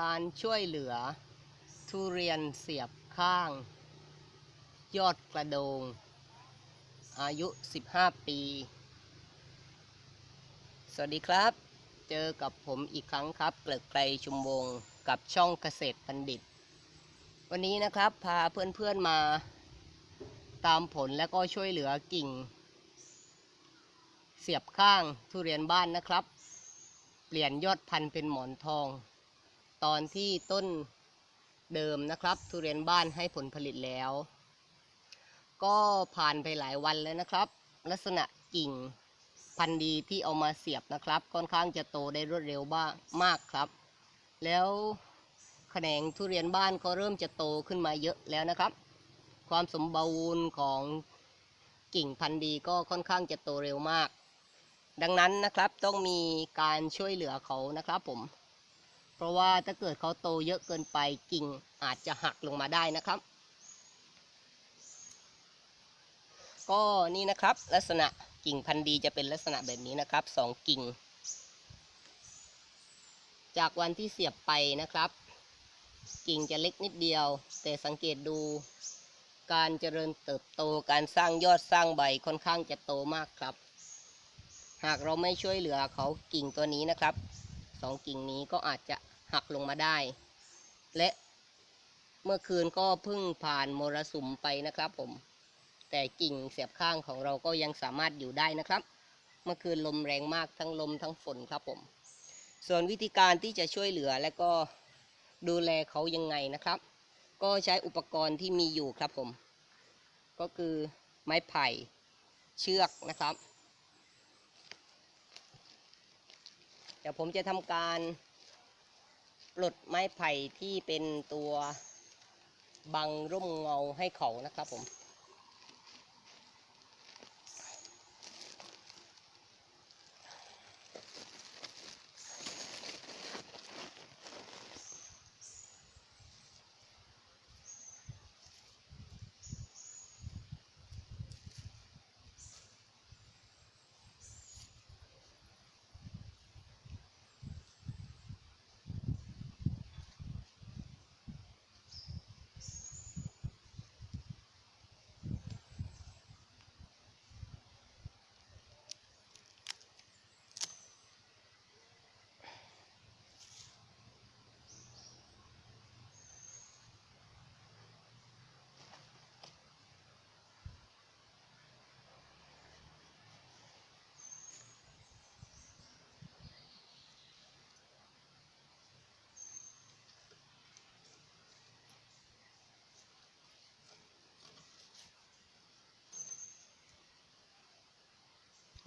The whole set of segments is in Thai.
การช่วยเหลือ ทุเรียนเสียบข้าง ยอดกระโดง อายุ 15 ปี สวัสดีครับ เจอกับผมอีกครั้งครับ เกลิกไกลชุมวงกับช่องเกษตรบัณฑิต วันนี้นะครับพาเพื่อนๆมาตามผลและก็ช่วยเหลือกิ่ง เสียบข้างทุเรียนบ้านนะครับ เปลี่ยนยอดพันธุ์เป็นหมอนทอง ตอนที่ต้นเดิมนะครับ ทุเรียนบ้านให้ผลผลิตแล้ว ก็ผ่านไปหลายวันแล้วนะครับ ลักษณะกิ่งพันธุ์ดีที่เอามาเสียบนะครับ ค่อนข้างจะโตได้รวดเร็วบ้างมากครับ แล้วแขนงทุเรียนบ้านก็เริ่มจะโตขึ้นมาเยอะแล้วนะครับ ความสมบูรณ์ของกิ่งพันธุ์ดีก็ค่อนข้างจะโตเร็วมาก ดังนั้นนะครับต้องมีการช่วยเหลือเขานะครับผม ราะว่าถ้าเกิดเขาโตเยอะเกินไปกิ่งอาจจะหักลงมาได้นะครับ ก็นี่นะครับลักษณะกิ่งพันธุ์ดีจะเป็นลักษณะแบบนี้นะครับสองกิ่ง จากวันที่เสียบไปนะครับ กิ่งจะเล็กนิดเดียว แต่สังเกตดูการเจริญเติบโตการสร้างยอดสร้างใบค่อนข้างจะโตมากครับ หากเราไม่ช่วยเหลือเขากิ่งตัวนี้นะครับสองกิ่งนี้ก็อาจจะ หักลงมาได้ และเมื่อคืนก็เพิ่งผ่านมรสุมไปนะครับผม แต่กิ่งเสียบข้างของเราก็ยังสามารถอยู่ได้นะครับ เมื่อคืนลมแรงมากทั้งลมทั้งฝนครับผม ส่วนวิธีการที่จะช่วยเหลือและก็ดูแลเขายังไงนะครับ ก็ใช้อุปกรณ์ที่มีอยู่ครับผม ก็คือไม้ไผ่เชือกนะครับ เดี๋ยวผมจะทำการ ปลดไม้ไผ่ที่เป็นตัวบังร่มเงาให้เขานะครับผม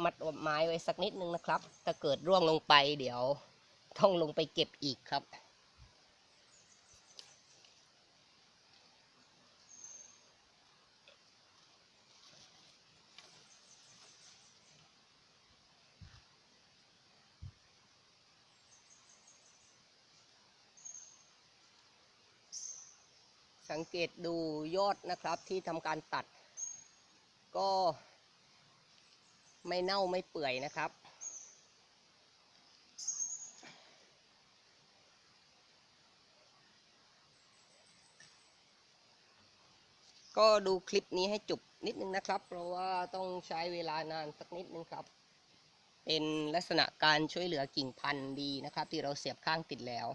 มัดไม้ไว้สักนิดนึงนะครับ ถ้าเกิดร่วงลงไปเดี๋ยวต้องลงไปเก็บอีกครับ สังเกตดูยอดนะครับที่ทำการตัด ก็ ไม่เน่าไม่เปื่อยนะครับ ก็ดูคลิปนี้ให้จบนิดนึงนะครับ เพราะว่าต้องใช้เวลานานสักนิดนึงครับ เป็นลักษณะการช่วยเหลือกิ่งพันธุ์ดีนะครับ ที่เราเสียบข้างติดแล้ว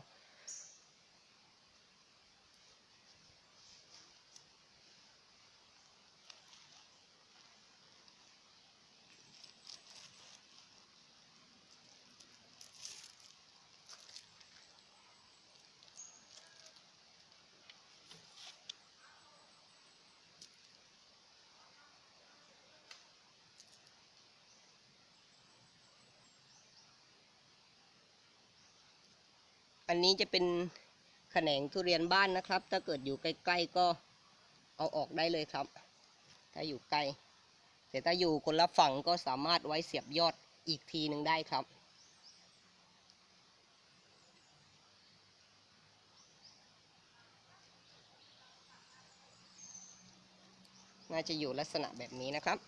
อันนี้จะเป็นแขนงทุเรียนบ้านนะครับ ถ้าเกิดอยู่ใกล้ๆก็เอาออกได้เลยครับ ถ้าอยู่ใกล้แต่ถ้าอยู่คนละฝั่งก็สามารถไว้เสียบยอดอีกทีหนึ่งได้ครับ น่าจะอยู่ลักษณะแบบนี้นะครับ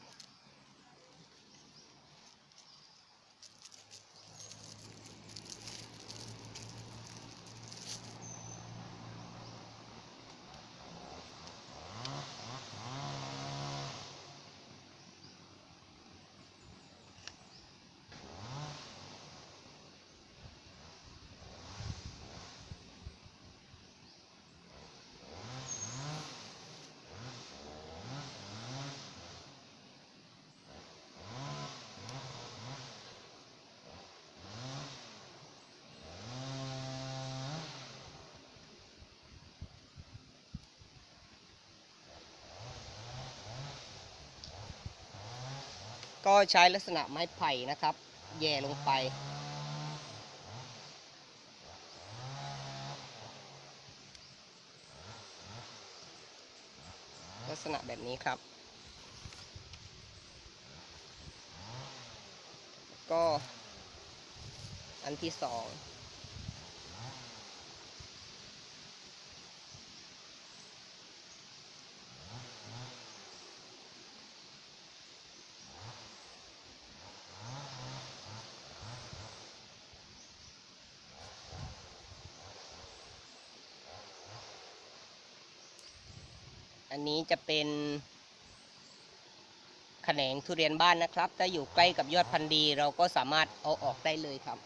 ก็ใช้ลักษณะไม้ไผ่นะครับ แย่ลงไป ลักษณะแบบนี้ครับ ก็อันที่สอง อันนี้จะเป็นแขนงทุเรียนบ้านนะครับ ถ้าอยู่ใกล้กับยอดพันธุ์ดี เราก็สามารถเอาออกได้เลยครับ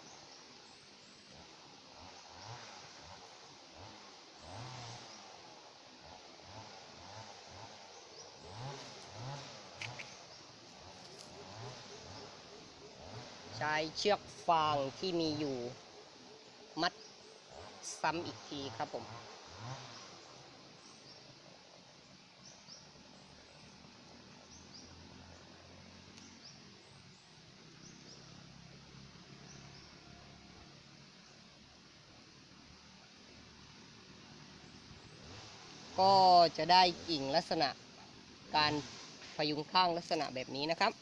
ใช้เชือกฟางที่มีอยู่มัดซ้ำอีกทีครับผม ก็จะได้กิ่งลักษณะการพยุงข้างลักษณะแบบนี้นะครับ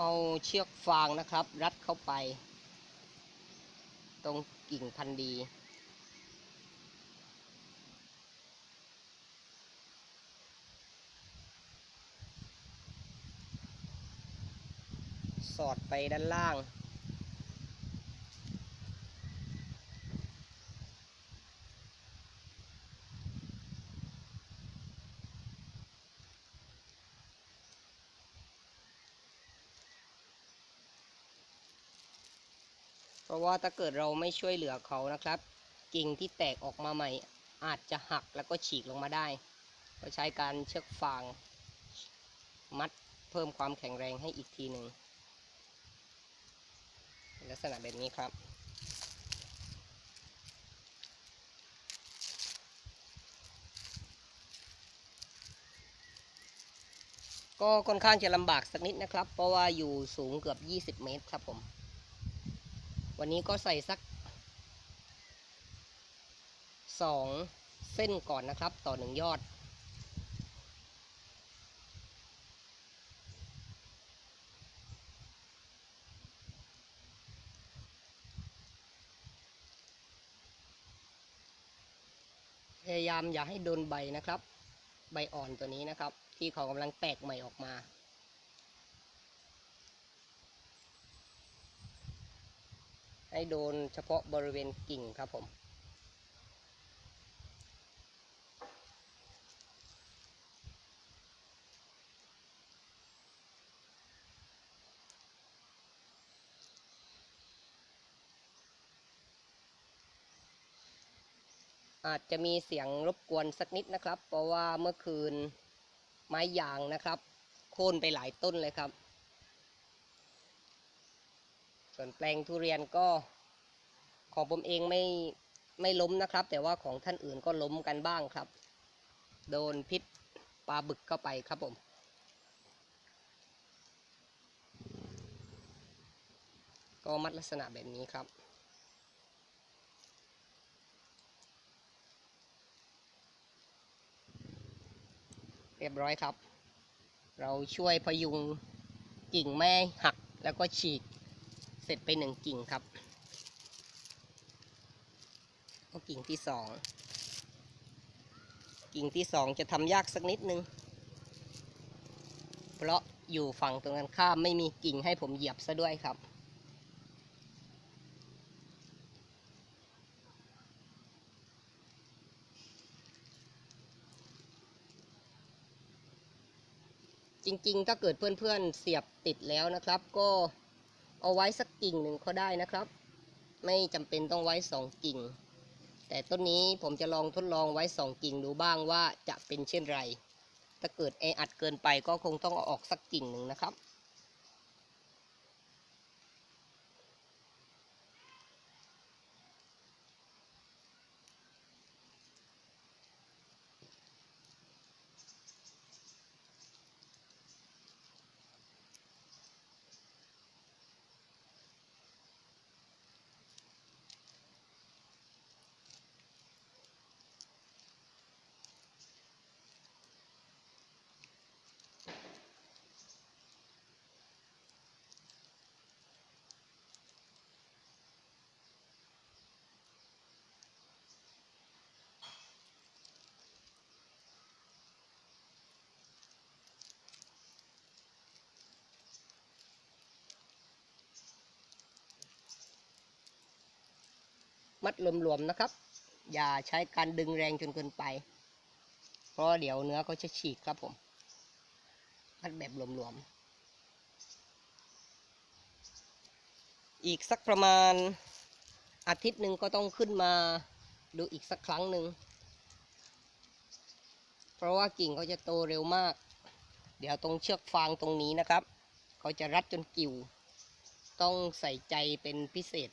เอาเชือกฟางนะครับ รัดเข้าไป ตรงกิ่งพันธุ์ดีสอดไปด้านล่าง เพราะว่าถ้าเกิดเราไม่ช่วยเหลือเขานะครับ กิ่งที่แตกออกมาใหม่ อาจจะหักแล้วก็ฉีกลงมาได้ ก็ใช้การเชือกฟาง มัดเพิ่มความแข็งแรงให้อีกทีหนึ่งลักษณะแบบนี้ครับ ก็ค่อนข้างจะลำบากสักนิดนะครับ เพราะว่าอยู่สูงเกือบ 20 เมตรครับผม วันนี้ก็ใส่สักสองเส้นก่อนนะครับ ต่อหนึ่งยอด พยายามอย่าให้โดนใบนะครับ ใบอ่อนตัวนี้นะครับ ที่เขากำลังแตกใหม่ออกมา ให้โดนเฉพาะบริเวณกิ่งครับผม อาจจะมีเสียงรบกวนสักนิดนะครับ เพราะว่าเมื่อคืนไม้ยางนะครับ โค่นไปหลายต้นเลยครับ ส่วนแปลงทุเรียนก็ของผมเองไม่ไม่ล้มนะครับ แต่ว่าของท่านอื่นก็ล้มกันบ้างครับ โดนพิษปลาบึกเข้าไปครับผม ก็มัดลักษณะแบบนี้ครับเรียบร้อยครับ เราช่วยพยุงกิ่งแม่หักแล้วก็ฉีก เสร็จไปหนึ่งกิ่งครับก็กิ่งที่สองกิ่งที่สองจะทำยากสักนิดนึง เพราะอยู่ฝั่งตรงกันข้ามไม่มีกิ่งให้ผมเหยียบซะด้วยครับจริงๆ ถ้าเกิดเพื่อนๆเสียบติดแล้วนะครับ ก็ เอาไว้สักกิ่งหนึ่งก็ได้นะครับ ไม่จำเป็นต้องไว้สองกิ่ง แต่ต้นนี้ผมจะลองทดลองไว้สองกิ่งดูบ้างว่าจะเป็นเช่นไร ถ้าเกิดแออัดเกินไปก็คงต้องเอาออกสักกิ่งหนึ่งนะครับ มัดหลวมๆนะครับ อย่าใช้การดึงแรงจนเกินไป เพราะเดี๋ยวเนื้อเขาจะฉีกครับผมมัดแบบหลวมๆอีกสักประมาณอาทิตย์หนึ่งก็ต้องขึ้นมาดูอีกสักครั้งหนึ่งเพราะว่ากิ่งเขาจะโตเร็วมาก เดี๋ยวตรงเชือกฟางตรงนี้นะครับ เขาจะรัดจนกิ่ว ต้องใส่ใจเป็นพิเศษ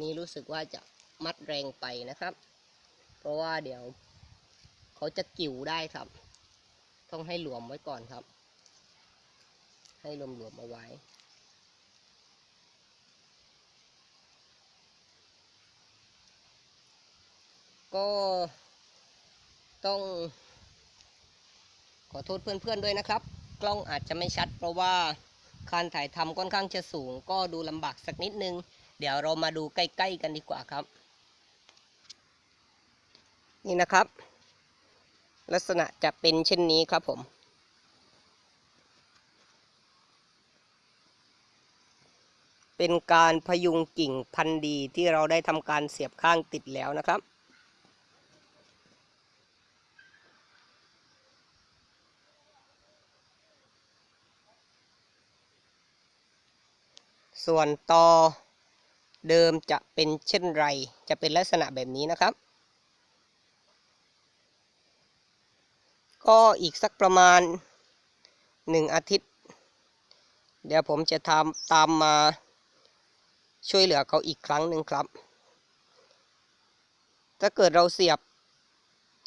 นี้รู้สึกว่าจะมัดแรงไปนะครับ เพราะว่าเดี๋ยว เขาจะกิ่วได้ครับ ต้องให้หลวมไว้ก่อนครับ ให้หลวมๆเอาไว้ก็ต้อง ขอโทษเพื่อนๆด้วยนะครับ กล้องอาจจะไม่ชัด เพราะว่าการถ่ายทำค่อนข้างจะสูง ก็ดูลำบากสักนิดนึง เดี๋ยวเรามาดูใกล้ๆกันดีกว่าครับ นี่นะครับ ลักษณะจะเป็นเช่นนี้ครับผมเป็นการพยุงกิ่งพันธุ์ดีที่เราได้ทำการเสียบข้างติดแล้วนะครับ ส่วนตอ เดิมจะเป็นเช่นไร จะเป็นลักษณะแบบนี้นะครับ ก็อีกสักประมาณหนึ่งอาทิตย์ เดี๋ยวผมจะทำตามมาช่วยเหลือเขาอีกครั้งหนึ่งครับ ถ้าเกิดเราเสียบ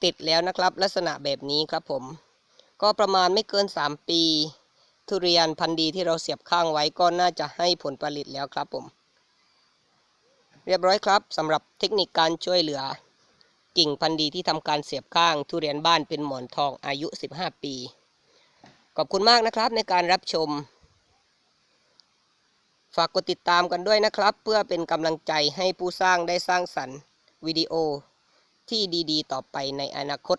ติดแล้วนะครับ ลักษณะแบบนี้ครับผม ก็ประมาณไม่เกิน 3 ปี ทุเรียนพันธุ์ดีที่เราเสียบข้างไว้ก็น่าจะให้ผลผลิตแล้วครับผม เรียบร้อยครับสำหรับเทคนิคการช่วยเหลือ กิ่งพันธุ์ดีที่ทำการเสียบข้าง ทุเรียนบ้านเป็นหมอนทองอายุ 15 ปี ขอบคุณมากนะครับในการรับชม ฝากกดติดตามกันด้วยนะครับ เพื่อเป็นกำลังใจให้ผู้สร้างได้สร้างสรรค์วิดีโอที่ดีๆ ต่อไปในอนาคต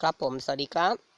ครับผม สวัสดีครับ